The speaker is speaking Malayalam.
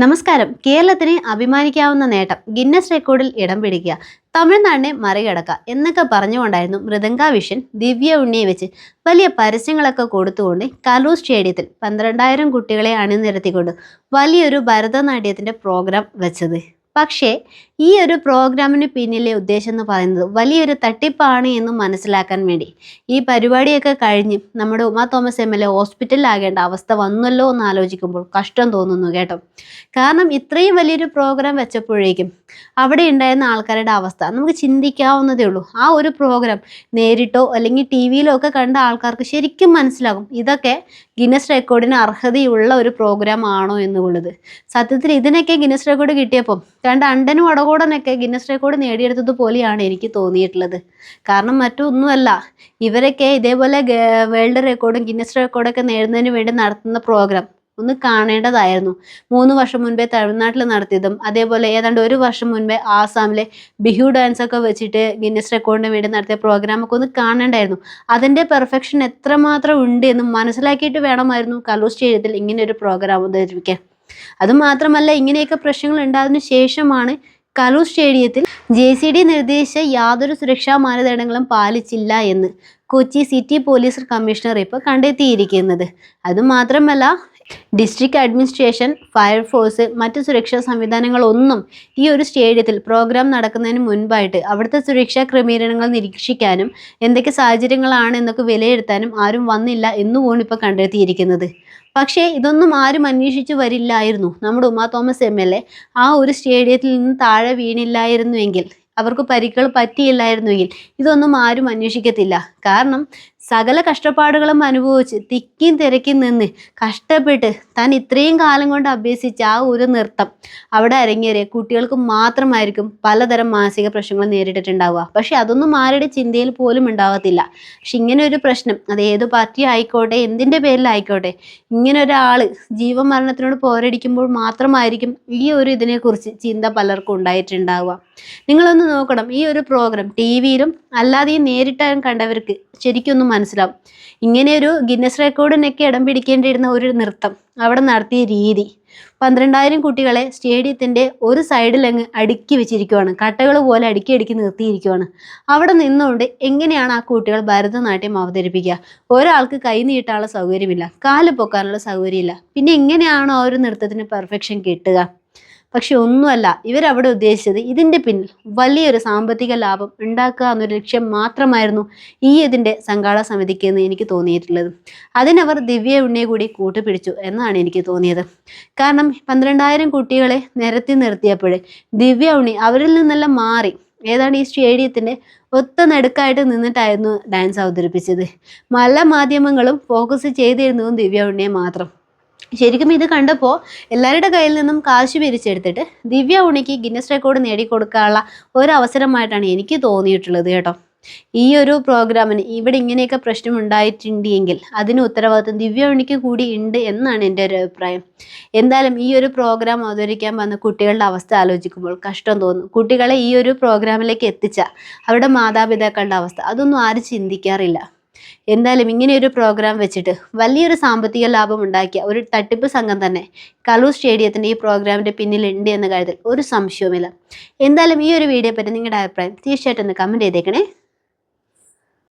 നമസ്കാരം. കേരളത്തിന് അഭിമാനിക്കാവുന്ന നേട്ടം ഗിന്നസ് റെക്കോർഡിൽ ഇടം പിടിക്കുക തമിഴ്നാടിനെ മറികടക്കുക എന്നൊക്കെ പറഞ്ഞുകൊണ്ടായിരുന്നു മൃദംഗ വിഷൻ ദിവ്യ ഉണ്ണിയെ വെച്ച്. വലിയ പരസ്യങ്ങളൊക്കെ കൊടുത്തുകൊണ്ട് കലൂർ സ്റ്റേഡിയത്തിൽ പന്ത്രണ്ടായിരം കുട്ടികളെ അണിനിരത്തിക്കൊണ്ട് വലിയൊരു ഭരതനാട്യത്തിന്റെ പ്രോഗ്രാം വെച്ചത്. പക്ഷേ ഈ ഒരു പ്രോഗ്രാമിന് പിന്നിലെ ഉദ്ദേശം എന്ന് പറയുന്നത് വലിയൊരു തട്ടിപ്പാണ് എന്ന് മനസ്സിലാക്കാൻ വേണ്ടി. ഈ പരിപാടിയൊക്കെ കഴിഞ്ഞ് നമ്മുടെ Uma Thomas M L A ഹോസ്പിറ്റലിലാകേണ്ട അവസ്ഥ വന്നല്ലോ എന്ന് ആലോചിക്കുമ്പോൾ കഷ്ടം തോന്നുന്നു കേട്ടോ. കാരണം ഇത്രയും വലിയൊരു പ്രോഗ്രാം വെച്ചപ്പോഴേക്കും അവിടെ ഉണ്ടായിരുന്ന ആൾക്കാരുടെ അവസ്ഥ നമുക്ക് ചിന്തിക്കാവുന്നതേ ഉള്ളൂ. ആ ഒരു പ്രോഗ്രാം നേരിട്ടോ അല്ലെങ്കിൽ ടി വിയിലോ ഒക്കെ കണ്ട ആൾക്കാർക്ക് ശരിക്കും മനസ്സിലാകും ഇതൊക്കെ ഗിന്നസ് റെക്കോർഡിന് അർഹതയുള്ള ഒരു പ്രോഗ്രാം ആണോ എന്നുള്ളത്. സത്യത്തിൽ ഇതിനൊക്കെ ഗിന്നസ് റെക്കോർഡ് കിട്ടിയപ്പോൾ രണ്ട് അണ്ടനും അടകോടനൊക്കെ ഗിന്നസ് റെക്കോർഡ് നേടിയെടുത്തത് പോലെയാണ് എനിക്ക് തോന്നിയിട്ടുള്ളത്. കാരണം മറ്റൊന്നുമല്ല ഇവരൊക്കെ ഇതേപോലെ വേൾഡ് റെക്കോർഡും ഗിന്നസ് റെക്കോർഡൊക്കെ നേടുന്നതിന് വേണ്ടി നടത്തുന്ന പ്രോഗ്രാം ഒന്ന് കാണേണ്ടതായിരുന്നു. മൂന്ന് വർഷം മുൻപേ തമിഴ്നാട്ടിൽ നടത്തിയതും അതേപോലെ ഏതാണ്ട് ഒരു വർഷം മുൻപേ ആസാമിലെ ബിഹു ഡാൻസ് ഒക്കെ വെച്ചിട്ട് ഗിന്നസ് റെക്കോർഡിന് വേണ്ടി നടത്തിയ പ്രോഗ്രാമൊക്കെ ഒന്ന് കാണേണ്ടായിരുന്നു. അതിന്റെ പെർഫെക്ഷൻ എത്രമാത്രം ഉണ്ട് എന്ന് മനസ്സിലാക്കിയിട്ട് വേണമായിരുന്നു കലൂർ സ്റ്റേഡിയത്തിൽ ഇങ്ങനെ ഒരു പ്രോഗ്രാം അവതരിപ്പിക്കാൻ. അതുമാത്രമല്ല ഇങ്ങനെയൊക്കെ പ്രശ്നങ്ങൾ ഉണ്ടായതിനു ശേഷമാണ് കലൂർ സ്റ്റേഡിയത്തിൽ ജെ സി ഡി നിർദ്ദേശിച്ച യാതൊരു സുരക്ഷാ മാനദണ്ഡങ്ങളും പാലിച്ചില്ല എന്ന് കൊച്ചി സിറ്റി പോലീസ് കമ്മീഷണർ ഇപ്പോൾ കണ്ടെത്തിയിരിക്കുന്നത്. അതുമാത്രമല്ല ഡിസ്ട്രിക്ട് അഡ്മിനിസ്ട്രേഷൻ ഫയർഫോഴ്സ് മറ്റ് സുരക്ഷാ സംവിധാനങ്ങളൊന്നും ഈ ഒരു സ്റ്റേഡിയത്തിൽ പ്രോഗ്രാം നടക്കുന്നതിന് മുൻപായിട്ട് അവിടുത്തെ സുരക്ഷാ ക്രമീകരണങ്ങൾ നിരീക്ഷിക്കാനും എന്തൊക്കെ സാഹചര്യങ്ങളാണ് എന്നൊക്കെ വിലയിരുത്താനും ആരും വന്നില്ല എന്നുമാണ് ഇപ്പോൾ കണ്ടെത്തിയിരിക്കുന്നത്. പക്ഷേ ഇതൊന്നും ആരും അന്വേഷിച്ചു വരില്ലായിരുന്നു. നമ്മുടെ ഉമാ തോമസ് എം ആ ഒരു സ്റ്റേഡിയത്തിൽ നിന്ന് താഴെ വീണില്ലായിരുന്നുവെങ്കിൽ അവർക്ക് പരിക്കുകൾ പറ്റിയില്ലായിരുന്നുവെങ്കിൽ ഇതൊന്നും ആരും അന്വേഷിക്കത്തില്ല. കാരണം സകല കഷ്ടപ്പാടുകളും അനുഭവിച്ച് തിക്കിയും തിരക്കി നിന്ന് കഷ്ടപ്പെട്ട് താൻ ഇത്രയും കാലം കൊണ്ട് അഭ്യസിച്ച ആ ഒരു നൃത്തം അവിടെ അരങ്ങേറിയ കുട്ടികൾക്ക് മാത്രമായിരിക്കും പലതരം മാനസിക പ്രശ്നങ്ങൾ നേരിട്ടിട്ടുണ്ടാവുക. പക്ഷെ അതൊന്നും ആരുടെ ചിന്തയിൽ പോലും ഉണ്ടാവത്തില്ല. പക്ഷെ ഇങ്ങനെ ഒരു പ്രശ്നം അത് ഏത് പാർട്ടി ആയിക്കോട്ടെ എന്തിന്റെ പേരിലായിക്കോട്ടെ ഇങ്ങനെ ഒരാൾ ജീവമരണത്തിനോട് പോരടിക്കുമ്പോൾ മാത്രമായിരിക്കും ഈ ഒരു ഇതിനെക്കുറിച്ച് ചിന്ത പലർക്കും ഉണ്ടായിട്ടുണ്ടാവുക. നിങ്ങളൊന്ന് നോക്കണം ഈ ഒരു പ്രോഗ്രാം ടി വിയിലും അല്ലാതെയും നേരിട്ടാലും കണ്ടവർക്ക് ശരിക്കൊന്നും മനസ്സിലാവും. ഇങ്ങനെയൊരു ഗിന്നസ് റെക്കോർഡിനൊക്കെ ഇടം പിടിക്കേണ്ടിയിരുന്ന ഒരു നൃത്തം അവിടെ നടത്തിയ രീതി. പന്ത്രണ്ടായിരം കുട്ടികളെ സ്റ്റേഡിയത്തിന്റെ ഒരു സൈഡിൽ അങ്ങ് അടുക്കി വെച്ചിരിക്കുവാണ്. കട്ടകൾ പോലെ അടുക്കി അടുക്കി നിർത്തിയിരിക്കുവാണ്. അവിടെ നിന്നുകൊണ്ട് എങ്ങനെയാണ് ആ കുട്ടികൾ ഭരതനാട്യം അവതരിപ്പിക്കുക? ഒരാൾക്ക് കൈ നീട്ടാനുള്ള സൗകര്യമില്ല കാൽ പൊക്കാനുള്ള സൗകര്യമില്ല. പിന്നെ എങ്ങനെയാണോ ആ ഒരു നൃത്തത്തിന് പെർഫെക്ഷൻ കിട്ടുക? പക്ഷെ ഒന്നുമല്ല ഇവരവിടെ ഉദ്ദേശിച്ചത് ഇതിന്റെ പിന്നിൽ വലിയൊരു സാമ്പത്തിക ലാഭം ഉണ്ടാക്കുക എന്നൊരു ലക്ഷ്യം മാത്രമായിരുന്നു ഈ ഇതിന്റെ സംഘാടക സമിതിക്ക് എന്ന് എനിക്ക് തോന്നിയിട്ടുള്ളത്. അതിനവർ ദിവ്യ ഉണ്ണിയെ കൂടി കൂട്ടുപിടിച്ചു എന്നാണ് എനിക്ക് തോന്നിയത്. കാരണം പന്ത്രണ്ടായിരം കുട്ടികളെ നിരത്തി നിർത്തിയപ്പോൾ ദിവ്യ ഉണ്ണി അവരിൽ നിന്നെല്ലാം മാറി ഏതാണ് ഈ സ്റ്റേഡിയത്തിന്റെ ഒത്ത നടുക്കായിട്ട് നിന്നിട്ടായിരുന്നു ഡാൻസ് അവതരിപ്പിച്ചത്. പല മാധ്യമങ്ങളും ഫോക്കസ് ചെയ്തിരുന്നതും ദിവ്യ ഉണ്ണിയെ മാത്രം. ശരിക്കും ഇത് കണ്ടപ്പോൾ എല്ലാവരുടെ കയ്യിൽ നിന്നും കാശ് പിരിച്ചെടുത്തിട്ട് ദിവ്യ ഉണിക്ക് ഗിന്നസ് റെക്കോർഡ് നേടിക്കൊടുക്കാനുള്ള ഒരു അവസരമായിട്ടാണ് എനിക്ക് തോന്നിയിട്ടുള്ളത് കേട്ടോ. ഈ ഒരു പ്രോഗ്രാമിന് ഇവിടെ ഇങ്ങനെയൊക്കെ പ്രശ്നം ഉണ്ടായിട്ടുണ്ട് എങ്കിൽ അതിന് ഉത്തരവാദിത്വം ദിവ്യ ഉണിക്ക് കൂടി ഉണ്ട് എന്നാണ് എന്റെ ഒരു അഭിപ്രായം. എന്തായാലും ഈ ഒരു പ്രോഗ്രാം അവതരിക്കാൻ വന്ന കുട്ടികളുടെ അവസ്ഥ ആലോചിക്കുമ്പോൾ കഷ്ടം തോന്നും. കുട്ടികളെ ഈ ഒരു പ്രോഗ്രാമിലേക്ക് എത്തിച്ച അവരുടെ മാതാപിതാക്കളുടെ അവസ്ഥ അതൊന്നും ആരും ചിന്തിക്കാറില്ല. എന്തായാലും ഒരു പ്രോഗ്രാം വെച്ചിട്ട് വലിയൊരു സാമ്പത്തിക ലാഭം ഉണ്ടാക്കിയ ഒരു തട്ടിപ്പ് സംഘം തന്നെ കലൂർ സ്റ്റേഡിയത്തിന്റെ ഈ പ്രോഗ്രാമിന്റെ പിന്നിലുണ്ട് എന്ന കാര്യത്തിൽ ഒരു സംശയവുമില്ല. എന്തായാലും ഈ ഒരു വീഡിയോ പറ്റി നിങ്ങളുടെ അഭിപ്രായം തീർച്ചയായിട്ടും ഒന്ന് കമന്റ് ചെയ്തേക്കണേ.